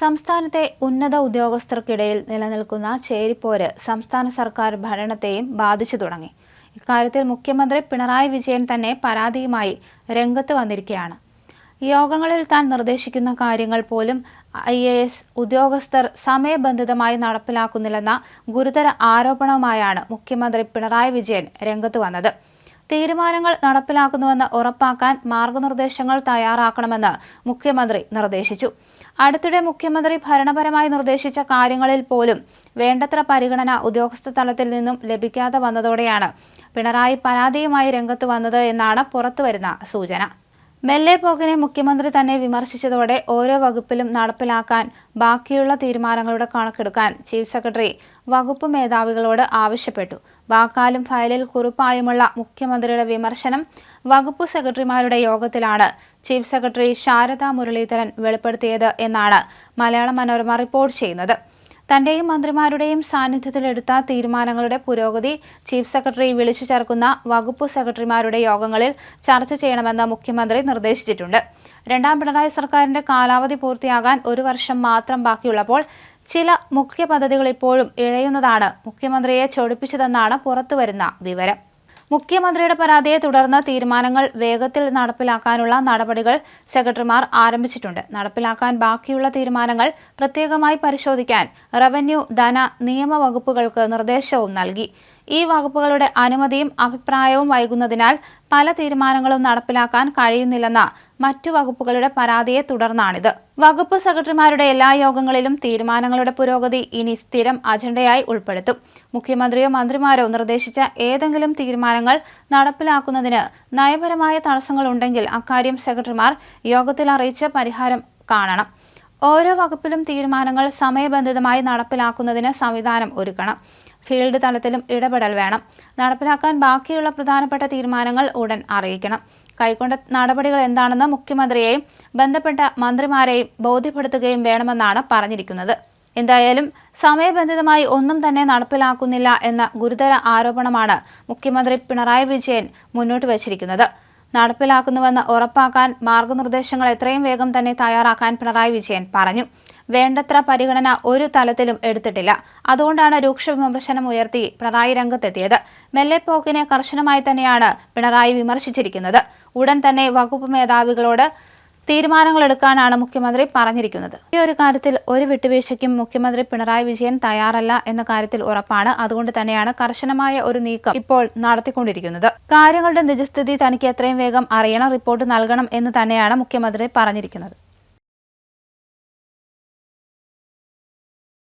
സംസ്ഥാനത്തെ ഉന്നത ഉദ്യോഗസ്ഥർക്കിടയിൽ നിലനിൽക്കുന്ന ചേരിപ്പോര് സംസ്ഥാന സർക്കാർ ഭരണത്തെയും ബാധിച്ചു തുടങ്ങി. ഇക്കാര്യത്തിൽ മുഖ്യമന്ത്രി പിണറായി വിജയൻ തന്നെ പരാതിയുമായി രംഗത്ത് വന്നിരിക്കുകയാണ്. യോഗങ്ങളിൽ താൻ നിർദ്ദേശിക്കുന്ന കാര്യങ്ങൾ പോലും ഐ എ എസ് ഉദ്യോഗസ്ഥർ സമയബന്ധിതമായി നടപ്പിലാക്കുന്നില്ലെന്ന ഗുരുതര ആരോപണവുമായാണ് മുഖ്യമന്ത്രി പിണറായി വിജയൻ രംഗത്ത് വന്നത്. തീരുമാനങ്ങൾ നടപ്പിലാക്കുന്നുവെന്ന് ഉറപ്പാക്കാൻ മാർഗനിർദ്ദേശങ്ങൾ തയ്യാറാക്കണമെന്ന് മുഖ്യമന്ത്രി നിർദ്ദേശിച്ചു. അടുത്തിടെ മുഖ്യമന്ത്രി ഭരണപരമായി നിർദ്ദേശിച്ച കാര്യങ്ങളിൽ പോലും വേണ്ടത്ര പരിഗണന ഉദ്യോഗസ്ഥ തലത്തിൽ നിന്നും ലഭിക്കാതെ വന്നതോടെയാണ് പിണറായി പരാതിയുമായി രംഗത്ത് വന്നത് എന്നാണ് പുറത്തുവരുന്ന സൂചന. മെല്ലെ പോക്കിനെ മുഖ്യമന്ത്രി തന്നെ വിമർശിച്ചതോടെ ഓരോ വകുപ്പിലും നടപ്പിലാക്കാൻ ബാക്കിയുള്ള തീരുമാനങ്ങളുടെ കണക്കെടുക്കാൻ ചീഫ് സെക്രട്ടറി വകുപ്പ് മേധാവികളോട് ആവശ്യപ്പെട്ടു. വാക്കാലും ഫയലിൽ കുറിപ്പായുമുള്ള മുഖ്യമന്ത്രിയുടെ വിമർശനം വകുപ്പ് സെക്രട്ടറിമാരുടെ യോഗത്തിലാണ് ചീഫ് സെക്രട്ടറി ശാരദാ മുരളീധരൻ വെളിപ്പെടുത്തിയത് എന്നാണ് മലയാള മനോരമ റിപ്പോർട്ട് ചെയ്യുന്നത്. തന്റെയും മന്ത്രിമാരുടെയും സാന്നിധ്യത്തിലെടുത്ത തീരുമാനങ്ങളുടെ പുരോഗതി ചീഫ് സെക്രട്ടറി വിളിച്ചു ചേർക്കുന്ന വകുപ്പ് സെക്രട്ടറിമാരുടെ യോഗങ്ങളിൽ ചർച്ച ചെയ്യണമെന്ന് മുഖ്യമന്ത്രി നിർദ്ദേശിച്ചിട്ടുണ്ട്. രണ്ടാം പിണറായി സർക്കാരിന്റെ കാലാവധി പൂർത്തിയാകാൻ ഒരു വർഷം മാത്രം ബാക്കിയുള്ളപ്പോൾ ചില മുഖ്യ പദ്ധതികൾ ഇപ്പോഴും ഇഴയുന്നതാണ് മുഖ്യമന്ത്രിയെ ചൊടിപ്പിച്ചതെന്നാണ് പുറത്തുവരുന്ന വിവരം. മുഖ്യമന്ത്രിയുടെ പരാതിയെ തുടർന്ന് തീരുമാനങ്ങൾ വേഗത്തിൽ നടപ്പിലാക്കാനുള്ള നടപടികൾ സെക്രട്ടറിമാർ ആരംഭിച്ചിട്ടുണ്ട്. നടപ്പിലാക്കാൻ ബാക്കിയുള്ള തീരുമാനങ്ങൾ പ്രത്യേകമായി പരിശോധിക്കാൻ റവന്യൂ ധന നിയമ വകുപ്പുകൾക്ക് നിർദ്ദേശവും നൽകി. ഈ വകുപ്പുകളുടെ അനുമതിയും അഭിപ്രായവും വൈകുന്നതിനാൽ പല തീരുമാനങ്ങളും നടപ്പിലാക്കാൻ കഴിയുന്നില്ലെന്ന മറ്റു വകുപ്പുകളുടെ പരാതിയെ തുടർന്നാണിത്. വകുപ്പ് സെക്രട്ടറിമാരുടെ എല്ലാ യോഗങ്ങളിലും തീരുമാനങ്ങളുടെ പുരോഗതി ഇനി സ്ഥിരം അജണ്ടയായി ഉൾപ്പെടുത്തും. മുഖ്യമന്ത്രിയോ മന്ത്രിമാരോ നിർദ്ദേശിച്ച ഏതെങ്കിലും തീരുമാനങ്ങൾ നടപ്പിലാക്കുന്നതിന് നയപരമായ തടസ്സങ്ങളുണ്ടെങ്കിൽ അക്കാര്യം സെക്രട്ടറിമാർ യോഗത്തിൽ അറിയിച്ച് പരിഹാരം കാണണം. ഓരോ വകുപ്പിലും തീരുമാനങ്ങൾ സമയബന്ധിതമായി നടപ്പിലാക്കുന്നതിന് സംവിധാനം ഒരുക്കണം. ഫീൽഡ് തലത്തിലും ഇടപെടൽ വേണം. നടപ്പിലാക്കാൻ ബാക്കിയുള്ള പ്രധാനപ്പെട്ട തീരുമാനങ്ങൾ ഉടൻ അറിയിക്കണം. കൈക്കൊണ്ട നടപടികൾ എന്താണെന്ന് മുഖ്യമന്ത്രിയെയും ബന്ധപ്പെട്ട മന്ത്രിമാരെയും ബോധ്യപ്പെടുത്തുകയും വേണമെന്നാണ് പറഞ്ഞിരിക്കുന്നത്. എന്തായാലും സമയബന്ധിതമായി ഒന്നും തന്നെ നടപ്പിലാക്കുന്നില്ല എന്ന ഗുരുതര ആരോപണമാണ് മുഖ്യമന്ത്രി പിണറായി വിജയൻ മുന്നോട്ട് വച്ചിരിക്കുന്നത്. നടപ്പിലാക്കുന്നുവെന്ന് ഉറപ്പാക്കാൻ മാർഗനിർദ്ദേശങ്ങൾ എത്രയും വേഗം തന്നെ തയ്യാറാക്കാൻ പിണറായി വിജയൻ പറഞ്ഞു. വേണ്ടത്ര പരിഗണന ഒരു തലത്തിലും എടുത്തിട്ടില്ല. അതുകൊണ്ടാണ് രൂക്ഷ വിമർശനം ഉയർത്തി പിണറായി രംഗത്തെത്തിയത്. മെല്ലെപ്പോക്കിനെ കർശനമായി തന്നെയാണ് പിണറായി വിമർശിച്ചിരിക്കുന്നത്. ഉടൻ തന്നെ വകുപ്പ് മേധാവികളോട് തീരുമാനങ്ങൾ എടുക്കാനാണ് മുഖ്യമന്ത്രി പറഞ്ഞിരിക്കുന്നത്. ഈ ഒരു കാര്യത്തിൽ ഒരു വിട്ടുവീഴ്ചയ്ക്കും മുഖ്യമന്ത്രി പിണറായി വിജയൻ തയ്യാറല്ല എന്ന കാര്യത്തിൽ ഉറപ്പാണ്. അതുകൊണ്ട് തന്നെയാണ് കർശനമായ ഒരു നീക്കം ഇപ്പോൾ നടത്തിക്കൊണ്ടിരിക്കുന്നത്. കാര്യങ്ങളുടെ നിജസ്ഥിതി തനിക്ക് എത്രയും വേഗം അറിയണം റിപ്പോർട്ട് നൽകണം എന്ന് തന്നെയാണ് മുഖ്യമന്ത്രി പറഞ്ഞിരിക്കുന്നത്.